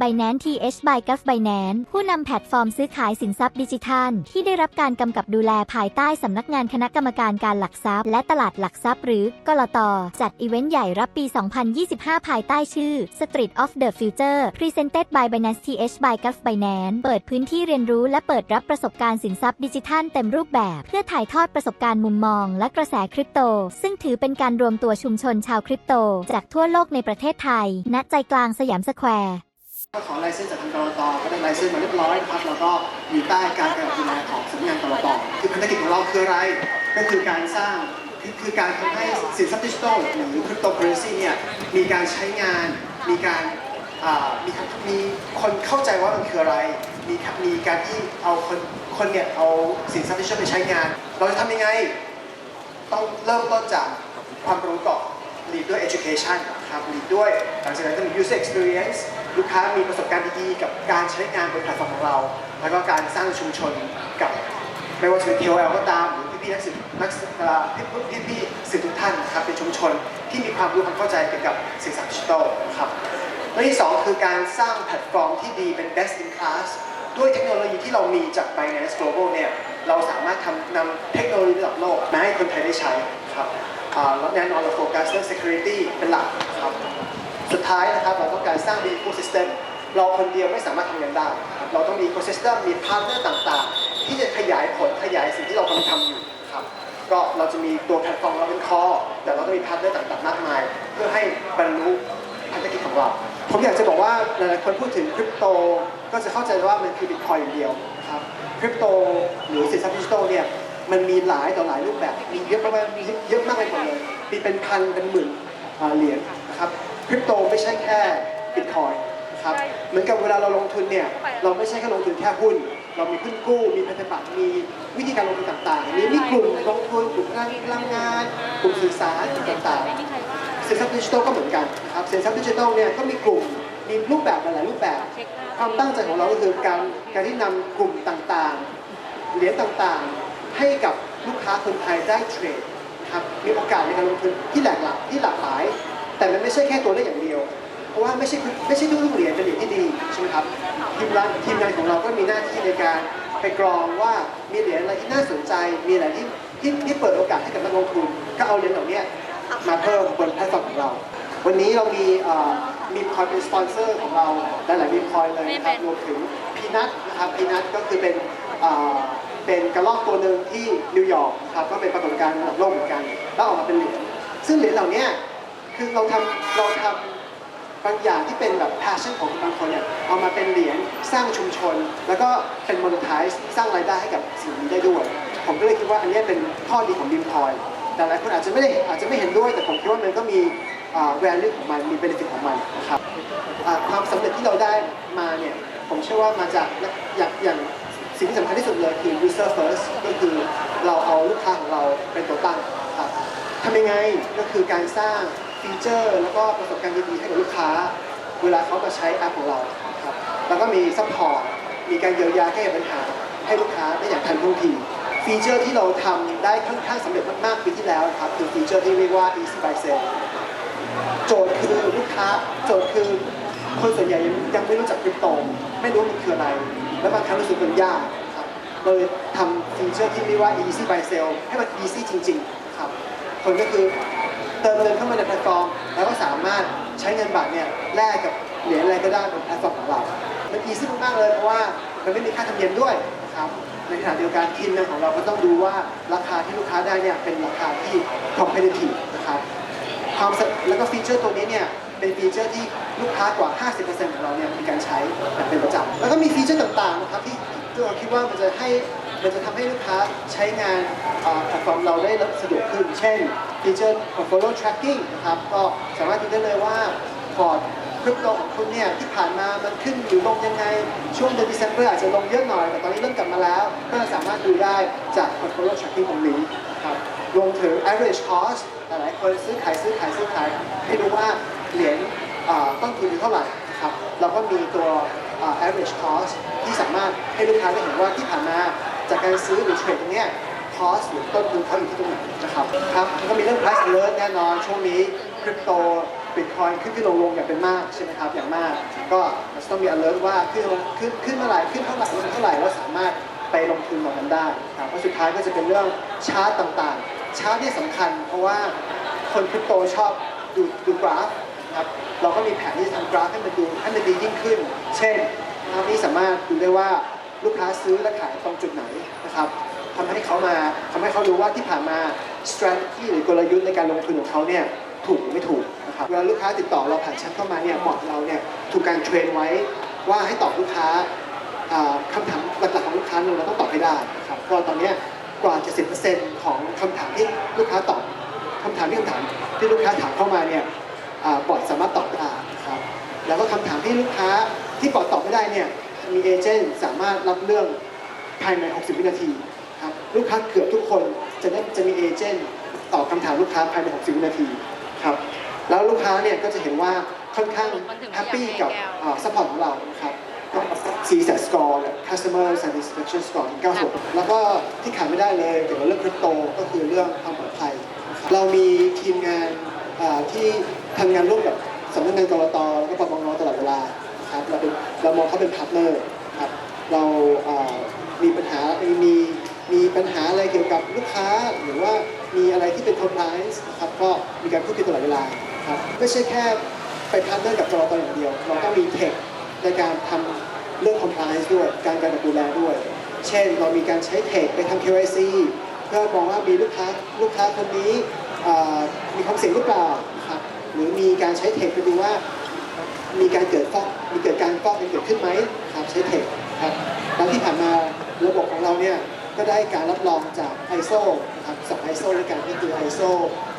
Binance TH by Gulf Binance ผู้นำแพลตฟอร์มซื้อขายสินทรัพย์ดิจิทัล ที่ได้รับการกำกับดูแลภายใต้สำนักงานคณะกรรมการการหลักทรัพย์ และตลาดหลักทรัพย์หรือกลตจัดอีเวนต์ใหญ่รับปี 2025 ภายใต้ชื่อ Street of the Future Presented by Binance TH by Gulf Binance เปิดพื้นที่เรียนรู้และเปิดรับประสบการณ์สินทรัพย์ดิจิทัลเต็มรูปแบบ เพื่อถ่ายทอดประสบการณ์มุมมอง และกระแสคริปโต ซึ่งถือเป็นการรวมตัวชุมชนชาวคริปโต จากทั่วโลกในประเทศไทย ณ ใจกลางสยามสแควร์ ก็ขอลายเส้นจากทางกรตก็ได้ลายเส้นมาเรียบร้อยนะครับแล้วก็อยู่ใต้การกำกับดูแลของสำนักงานกรตคือภารกิจของเราคืออะไรก็คือการสร้างคือการทำให้สินทรัพย์ดิจิทัลหรือคริปโตเคอเรนซีเนี่ยมีการใช้งาน มีการมีมีคนเข้าใจว่ามันคืออะไร มีมีการที่เอาคนคนเนี่ยเอาสินทรัพย์ดิจิทัลไปใช้งาน เราจะทำยังไง ต้องเริ่มต้นจากความรู้ก่อน lead ด้วย education ครับ lead ด้วย หลังจากนั้นก็มี user experience ลูกค้ามีประสบการณ์ดีๆ กับการใช้งานบนแพลตฟอร์มของเรา แล้วก็การสร้างชุมชนกับไม่ว่าจะเป็น KOL ก็ตาม หรือพี่ๆนักสื่อนักพี่ๆพี่ๆสื่อทุกท่านนะครับเป็นชุมชนที่มีความรู้ความเข้าใจเกี่ยวกับสื่อสารดิจิทัลนะครับและที่สองคือการสร้างแพลตฟอร์มที่ดีเป็น best in class ด้วยเทคโนโลยีที่เรามีจาก Binance Global เนี่ยเราสามารถทำนำเทคโนโลยีระดับโลกมาให้คนไทยได้ใช้ครับ แล้วแน่นอนเราโฟกัสเรื่อง security เป็นหลักครับสุดท้ายนะครับเราต้องการสร้าง ecosystem เราคนเดียวไม่สามารถทำงานได้ เราต้องมี ecosystem มีพาร์ทเนอร์ต่างๆ ที่จะขยายผลขยายสิ่งที่เรากำลังทำอยู่ครับก็เราจะมีตัวแพลตฟอร์มเราเป็นคอแต่เราต้องมีพาร์ทเนอร์ต่างๆมากมาย เพื่อให้บรรลุภารกิจของเราผมอยากจะบอกว่าหลายๆคนพูดถึงคริปโตก็จะเข้าใจว่ามันคือบิตคอยอย่างเดียวนะครับคริปโตหรือสินทรัพย์ดิจิทัลเนี่ย มันมีหลายต่อหลายรูปแบบมีเยอะมากๆมีเยอะมากไปหมดเลยมีเป็นพันเป็นหมื่นอ่าเหรียญนะครับคริปโตไม่ใช่แค่บิตคอยนะครับเหมือนกับเวลาเราลงทุนเนี่ยเราไม่ใช่แค่ลงทุนแค่หุ้น เรามีหุ้นกู้มีพันธบัตรมีวิธีการลงทุนต่างๆมีมีกลุ่มลงทุนกลุ่มการพลังงาน กลุ่มสื่อสารต่างๆสินทรัพย์ดิจิทัลก็เหมือนกันนะครับสินทรัพย์ดิจิทัลเนี่ยก็มีกลุ่มมีรูปแบบหลายๆรูปแบบ ความตั้งใจของเราก็คือการการที่นำกลุ่มต่างๆเหรียญต่างๆ ให้กับลูกค้าคนไทยได้เทรดนะครับมีโอกาสในการลงทุนที่หลากหลายที่หลากหลาย แต่มันไม่ใช่แค่ตัวเลขอย่างเดียว เพราะว่าไม่ใช่ไม่ใช่ทุกๆเหรียญเป็นเหรียญที่ดีใช่ไหมครับทีมงานทีมงานของเราก็มีหน้าที่ในการไปกรองว่ามีเหรียญอะไรที่น่าสนใจ มีอะไรที่ที่ที่เปิดโอกาสให้กับนักลงทุนก็เอาเหรียญเหล่านี้มาเพิ่มบนแพลตฟอร์มของเรา วันนี้เรามีเอ่อมีคอยเป็นสปอนเซอร์ของเราหลายๆมีคอยเลยนะครับรวมถึงพีนัทนะครับพีนัทก็คือเป็น เป็นกระรอกตัวหนึ่งที่นิวยอร์กครับก็เป็นปรากฏการณ์ระดับโลกเหมือนกัน แล้วออกมาเป็นเหรียญซึ่งเหรียญเหล่านี้คือเราทำเราทำบางอย่างที่เป็นแบบ passion ของบางคนเนี่ยเอามาเป็นเหรียญสร้างชุมชน แล้วก็เป็น monetize สร้างรายได้ให้กับสิ่งนี้ได้ด้วย ผมก็เลยคิดว่าอันนี้เป็นข้อดีของบิมคอยแต่หลายคนอาจจะไม่ได้อาจจะไม่เห็นด้วยแต่ผมคิดว่ามันก็มี value ของมันมี benefit ของมันนะครับความสำเร็จที่เราได้มาเนี่ยผมเชื่อว่ามาจากอย่างอย่าง สิ่งที่สำคัญที่สุดเลยคือ user first ก็คือเราเอาลูกค้าของเราเป็นตัวตั้งครับทำยังไงก็คือการสร้างฟีเจอร์ แล้วก็ประสบการณ์ดีๆให้กับลูกค้า เวลาเขามาใช้แอปของเราครับแล้วก็มีซัพพอร์ตมีการเยียวยาแก้ปัญหาให้ลูกค้าได้อย่างทันท่วงทีฟีเจอร์ที่เราทำได้ค่อนข้างสำเร็จมากๆปีที่แล้วครับคือฟีเจอร์ที่เรียกว่า easy buy sell โจทย์คือลูกค้าโจทย์คือคนส่วนใหญ่ยังยังไม่รู้จักคริปโตไม่รู้มันคืออะไร แล้วบางครั้งรู้สึกมันยากครับเราเลยทำฟีเจอร์ที่เรียกว่า easy buy sell ให้มัน easy จริงๆครับคนก็คือเติมเงินเข้ามาในแพลตฟอร์ม แล้วก็สามารถใช้เงินบาทเนี่ยแลกกับเหรียญอะไรก็ได้บนแพลตฟอร์มของเรา มัน easy มากๆเลยเพราะว่ามันไม่มีค่าธรรมเนียมด้วยนะครับในขณะเดียวกันทีมงานของเราก็ต้องดูว่าราคาที่ลูกค้าได้เนี่ยเป็นราคาที่ competitive นะครับความแล้วก็ฟีเจอร์ตัวนี้เนี่ย เป็นฟีเจอร์ที่ลูกค้ากว่า 50%ของเราเนี่ยมีการใช้เป็นประจำแล้วก็มีฟีเจอร์ต่างๆนะครับที่ที่เราคิดว่ามันจะให้มันจะทำให้ลูกค้าใช้งานอ่อแพลตฟอร์มเราได้สะดวกขึ้น เช่นฟีเจอร์ portfolio tracking นะครับก็สามารถดูได้เลยว่าพอร์ตคริปโตของคุณเนี่ยที่ผ่านมามันขึ้นหรือลงยังไง ช่วงเดือน December อาจจะลงเยอะหน่อย แต่ตอนนี้เริ่มกลับมาแล้ว ก็สามารถดูได้จาก portfolio tracking ตรงนี้ครับรวมถึง average cost หลายๆคนซื้อขายซื้อขายซื้อขายให้รู้ว่า เหรียญต้นทุนอยู่เท่าไหร่ครับเราก็มีตัว average cost ที่สามารถให้ลูกค้าได้เห็นว่าที่ผ่านมาจากการซื้อหรือเทรดตรงนี้ cost หรือต้นทุนเขาอยู่ที่ตรงไหนนะครับครับแล้วก็มีเรื่อง price alert แน่นอนช่วงนี้คริปโตบิตคอยขึ้นขึ้นลงลงอย่างเป็นมากใช่ไหมครับอย่างมาก ก็จะต้องมี alert ว่าขึ้นขึ้นขึ้นเมื่อไหร่ขึ้นเท่าไหร่ลงเท่าไหร่แล้วสามารถไปลงทุนตรงนั้นได้ครับเพราะสุดท้ายก็จะเป็นเรื่องชาร์ตต่างๆ ชาร์ตที่สำคัญ เพราะว่าคนคริปโตชอบดูดูกราฟ นะครับ เราก็มีแผนที่จะทำกราฟให้มันดูให้มันดียิ่งขึ้น เช่นกราฟนี้สามารถดูได้ว่าลูกค้าซื้อและขายตรงจุดไหนนะครับทำให้เขามาทำให้เขารู้ว่าที่ผ่านมา strategy หรือกลยุทธ์ในการลงทุนของเขาเนี่ยถูกหรือไม่ถูกนะครับเวลาลูกค้าติดต่อเราผ่านแชทเข้ามาเนี่ยบอร์ดเราเนี่ยถูกการเทรนไว้ว่าให้ตอบลูกค้าอ่าคำถามหลักๆของลูกค้าเราต้องตอบให้ได้นะครับก็ตอนนี้กว่า 70%ของคำถามที่ลูกค้าตอบคำถามที่คำถามที่ลูกค้าถามเข้ามาเนี่ย บอร์ดสามารถตอบได้นะครับแล้วก็คำถามที่ลูกค้าที่บอร์ดตอบไม่ได้เนี่ยมีเอเจนต์สามารถรับเรื่องภายใน 60 วินาทีครับลูกค้าเกือบทุกคนจะได้จะมีเอเจนต์ตอบคำถามลูกค้าภายใน 60 วินาทีครับแล้วลูกค้าเนี่ยก็จะเห็นว่าค่อนข้างแฮปปี้กับซัพพอร์ตของเราครับก็ CSAT score เนี่ย customer satisfaction score ถึง96 แล้วก็ที่ขาดไม่ได้เลยเกี่ยวกับเรื่องคริปโตก็คือเรื่องความปลอดภัย เรามีทีมงาน อ่าที่ทำงานร่วมกับสำนักงานกรตแล้วก็ปปงตลอดเวลาครับเราเป็นเรามองเขาเป็นพาร์ทเนอร์ครับเราอ่ามีปัญหามีมีปัญหาอะไรเกี่ยวกับลูกค้าหรือว่ามีอะไรที่เป็น compliance นะครับก็มีการพูดคุยตลอดเวลาครับไม่ใช่แค่ไปพาร์ทเนอร์กับกรตอย่างเดียว เราก็มีเทคในการทำเรื่อง compliance ด้วย การการดูแลด้วย เช่น เรามีการใช้เทคไปทำ KYC เพื่อมองว่ามีลูกค้าลูกค้าคนนี้ มีความเสี่ยงหรือเปล่าครับหรือมีการใช้เทคไปดูว่า มีการเกิดฟอกมีเกิดการฟอกเกิดขึ้นไหมครับใช้เทคครับแล้วที่ผ่านมาระบบของเราเนี่ยก็ได้การรับรองจาก ISO นะครับสอง ISO ด้วยกันก็คือ ISO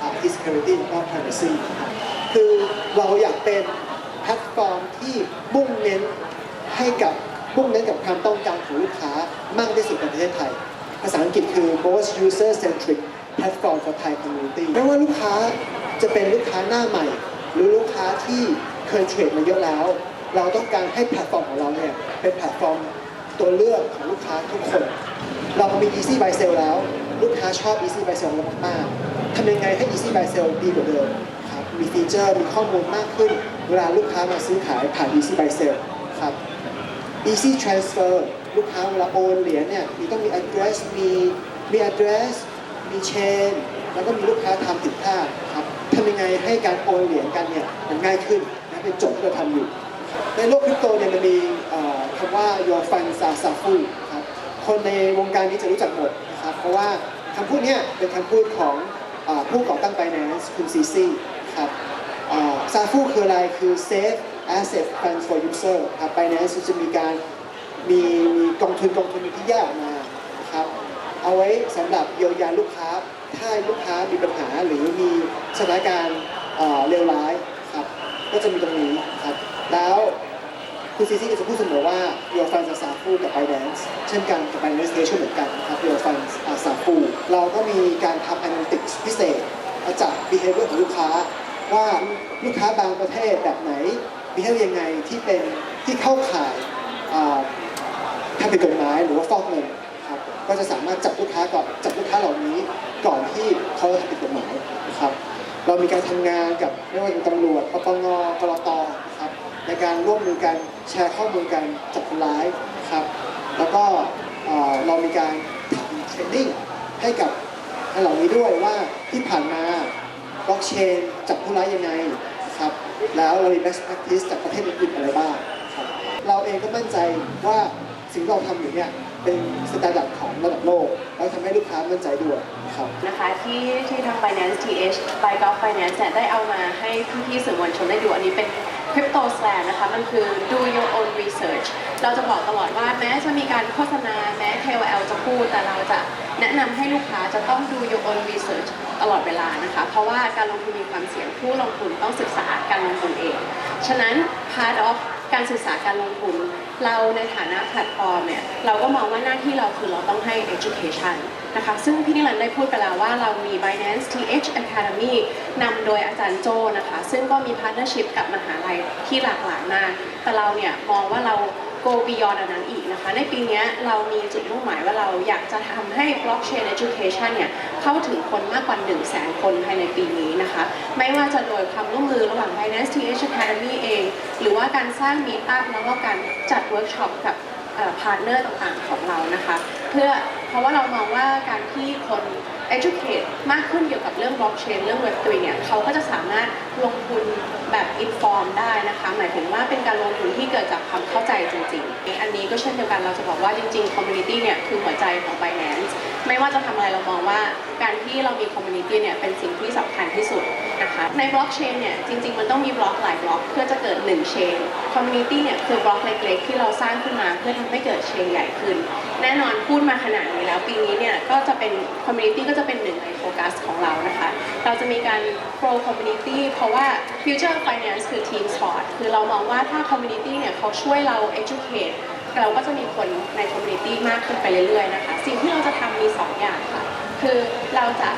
อ่า Security แล้วก็ Privacy ครับคือเราอยากเป็นแพลตฟอร์มที่มุ่งเน้นให้กับมุ่งเน้นกับความต้องการของลูกค้ามากที่สุดในประเทศไทย ภาษาอังกฤษคือ most user centric platform for Thai community ไม่ว่าลูกค้าจะเป็นลูกค้าหน้าใหม่ หรือลูกค้าที่เคยเทรดมาเยอะแล้ว เราต้องการให้แพลตฟอร์มของเราเนี่ยเป็นแพลตฟอร์มตัวเลือกของลูกค้าทุกคน เรามี Easy Buy Sell แล้ว ลูกค้าชอบ Easy Buy Sell มากๆทำยังไงให้ Easy Buy Sell ดีกว่าเดิมครับมีฟีเจอร์มีข้อมูลมากขึ้น เวลาลูกค้ามาซื้อขายผ่าน Easy Buy Sell ครับ easy transfer ลูกค้าเวลาโอนเหรียญเนี่ยมีต้องมี address มีมี address มี chain แล้วก็มีลูกค้าทำผิดพลาดครับทำยังไงให้การโอนเหรียญกันเนี่ยมันง่ายขึ้นนะเป็นโจทย์ที่เราทำอยู่ ในโลกคริปโตเนี่ยมันมีคำว่า your funds a safu ครับคนในวงการนี้จะรู้จักหมดนะครับเพราะว่าคำพูดเนี้เป็นคำพูดของอผู้ก่อตั้ง Binance คุณซีซีครับซาฟูคืออะไรคือ Safe Asset fund for User ครับ Binance จะมีการมีมีกองทุนกองทุนที่แยกออกมานะ เอาไว้สำหรับเยียวยาลูกค้า ถ้าลูกค้ามีปัญหาหรือมีสถานการณ์เลวร้ายครับก็จะมีตรงนี้ครับแล้วคุณซีซีก็จะพูดเสมอว่า Your Funds are Safu กับ Binance เช่นกันกับ Binance เช่นเหมือนกันนะครับ Your Funds are Safu เราก็มีการทำ Analytics พิเศษจาก behavior ของลูกค้า ว่าลูกค้าบางประเทศแบบไหนมีให้ยังไงที่เป็นที่เข้าข่ายอ่าทำผิดกฎหมายหรือว่าฟอกเงิน ครับก็จะสามารถจับลูกค้าก่อนจับลูกค้าเหล่านี้ก่อนที่เขาจะทำผิดกฎหมายนะครับเรามีการทำงานกับไม่ว่าจะเป็นตำรวจปปงกรตนะครับในการร่วมมือกันแชร์ข้อมูลกันจับคนร้ายนะครับแล้วก็เรามีการทำเทรนนิ่งให้กับเหล่านี้ด้วยว่าที่ผ่านมาบล็อกเชนจับผู้ร้ายยังไงนะครับแล้วเรามี best practice จากประเทศอื่นๆอะไรบ้างครับเราเองก็มั่นใจว่าสิ่งที่เราทำอยู่เนี่ย เป็นสแตนดาร์ดของระดับโลก แล้วทำให้ลูกค้ามั่นใจด้วยครับนะคะที่ที่ทาง Binance TH by Golf Finance เนี่ยได้เอามาให้พี่ๆสื่อมวลชนได้ดูอันนี้เป็น Crypto Slam นะคะ มันคือ do your own research เราจะบอกตลอดว่าแม้จะมีการโฆษณาแม้ KOL จะพูด แต่เราจะแนะนำให้ลูกค้าจะต้อง do your own research ตลอดเวลานะคะ เพราะว่าการลงทุนมีความเสี่ยงผู้ลงทุนต้องศึกษาการลงทุนเอง ฉะนั้น part of การศึกษาการลงทุน เราในฐานะแพลตฟอร์มเนี่ยเราก็มองว่าหน้าที่เราคือเราต้องให้ education นะคะซึ่งพี่นิรันดร์ได้พูดไปแล้วว่าเรามี Binance TH Academy นำโดยอาจารย์โจนะคะ ซึ่งก็มีพาร์ทเนอร์ชิพกับมหาลัยที่หลากหลายมาก แต่เราเนี่ยมองว่าเรา go beyond อันนั้นอีกนะคะ ในปีนี้เรามีจุดมุ่งหมายว่าเราอยากจะทำให้ blockchain education เนี่ยเข้าถึงคนมากกว่า1 0 0 0 0แสนคนภายในปีนี้นะคะ ไม่ว่าจะโดยความร่วมมือระหว่าง Binance TH Academy เอง หรือว่าการสร้าง meet up แล้วก็การจัดเวิร์กช็อปกับ พาร์ทเนอร์ต่างๆของเรานะคะ เพื่อเพราะว่าเรามองว่าการที่คน educate มากขึ้นเกี่ยวกับเรื่องบล็อกเชนเรื่องเว็บตรีเนี่ยเขาก็จะสามารถลงทุนแบบ inform ได้นะคะ หมายถึงว่าเป็นการลงทุนที่เกิดจากความเข้าใจจริงๆ อันนี้ก็เช่นเดียวกันเราจะบอกว่าจริงๆ community เนี่ยคือหัวใจของ Binance ไม่ว่าจะทำอะไรเรามองว่าการที่เรามี community เนี่ยเป็นสิ่งที่สำคัญที่สุดนะคะใน blockchain เนี่ยจริง ๆ มันต้องมีบล็อกหลายบล็อกเพื่อจะเกิด1 chain community เนี่ยคือบล็อกเล็ก ๆ ที่เราสร้างขึ้นมาเพื่อทำให้เกิด chain ใหญ่ขึ้น แน่นอนพูดมาขนาดนี้แล้วปีนี้เนี่ยก็จะเป็น community ก็จะเป็นหนึ่งในโฟกัสของเรานะคะ เราจะมีการ pro community เพราะว่า future finance คือ team sport คือเรามองว่าถ้า community เนี่ยเขาช่วยเรา educate เราก็จะมีคนใน community มากขึ้นไปเรื่อยๆนะคะ สิ่งที่เราจะทำมี 2 อย่างค่ะ คือเราจะ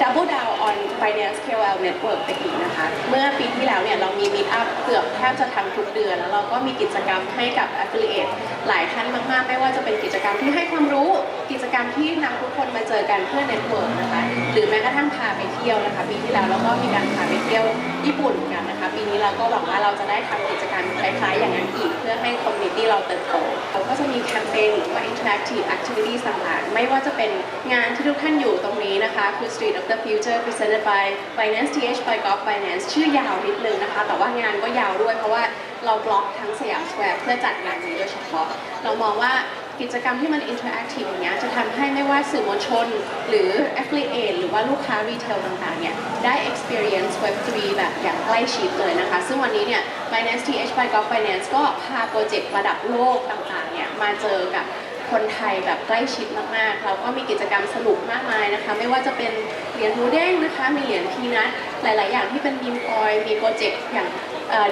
double down on finance KOL network ไปอีกนะคะ เมื่อปีที่แล้วเนี่ยเรามี meet up เกือบแทบจะทั้งทุกเดือน แล้วเราก็มีกิจกรรมให้กับ affiliate หลายท่านมากๆ ไม่ว่าจะเป็นกิจกรรมที่ให้ความรู้ กิจกรรมที่นำทุกคนมาเจอกันเพื่อ network นะคะ หรือแม้กระทั่งพาไปเที่ยวนะคะ ปีที่แล้วเราก็มีการพาไปเที่ยวญี่ปุ่นกันนะ ปีนี้เราก็หวังว่าเราจะได้ทำกิจกรรมคล้ายๆ อย่างนั้นอีก เพื่อให้ community เราเติบโตเราก็จะมีแคมเปญหรือว่า interactive activities ต่างๆ ไม่ว่าจะเป็นงานที่ทุกท่านอยู่ตรงนี้นะคะ คือ Street of the Future presented by Finance TH by Golf Finance ชื่อยาวนิดนึงนะคะ แต่ว่างานก็ยาวด้วยเพราะว่าเราบล็อกทั้งสยามสแควร์เพื่อจัดงานนี้โดยเฉพาะ เรามองว่า กิจกรรมที่มัน interactive อย่างเงี้ยจะทำให้ไม่ว่าสื่อมวลชน หรือ affiliate หรือว่าลูกค้ารีเทลต่างๆเนี่ยได้ experience Web3 แบบอย่างใกล้ชิดเลยนะคะ ซึ่งวันนี้เนี่ย Binance TH by Golf Finance ก็พาโปรเจกต์ระดับโลกต่างๆเนี่ยมาเจอกับคนไทยแบบใกล้ชิดมากๆ เราก็มีกิจกรรมสนุกมากมายนะคะ ไม่ว่าจะเป็นเหรียญหมูเด้งนะคะ มีเหรียญพีนัทหลาย ๆ อย่างที่เป็นบีมคอย มีโปรเจกต์อย่าง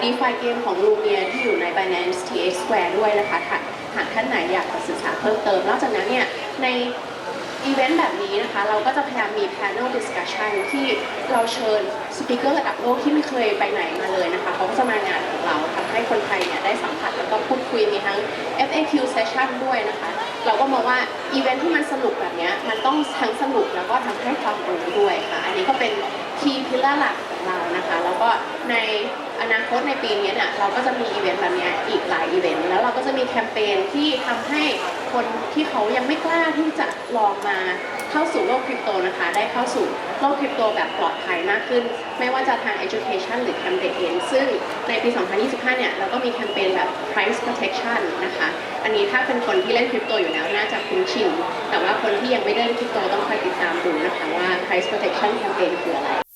ดีฟายเกมของลูเมียที่อยู่ใน Binance TH Square ด้วยนะคะ หากท่านไหนอยากจะศึกษาเพิ่มเติม นอกจากนั้นเนี่ยในอีเวนต์แบบนี้นะคะ เราก็จะพยายามมี panel discussion ที่เราเชิญสปิเกอร์ระดับโลกที่ไม่เคยไปไหนมาเลยนะคะเขาก็จะมางานของเราทำให้คนไทยเนี่ยได้สัมผัสแล้วก็พูดคุยมีทั้ง FAQ session ด้วยนะคะ เราก็มองว่าอีเวนต์ที่มันสนุกแบบนี้มันต้องทั้งสนุกแล้วก็ทำให้ความรู้ด้วยค่ะ อันนี้ก็เป็น key pillar หลักของเรานะคะ แล้วก็ใน อนาคตในปีนี้เนี่ยเราก็จะมีอีเวนต์แบบนี้อีกหลายอีเวนต์แล้วเราก็จะมีแคมเปญที่ทำให้คนที่เขายังไม่กล้าที่จะลองมาเข้าสู่โลกคริปโตนะคะ ได้เข้าสู่โลกคริปโตแบบปลอดภัยมากขึ้น ไม่ว่าจะทาง education หรือ campaign ซึ่งในปี 2025 เนี่ยเราก็มีแคมเปญแบบ price protection นะคะ อันนี้ถ้าเป็นคนที่เล่นคริปโตอยู่แล้วน่าจะคุ้นชิน แต่ว่าคนที่ยังไม่ได้เล่นคริปโตต้องคอยติดตามดูนะคะว่า price protection campaign คืออะไร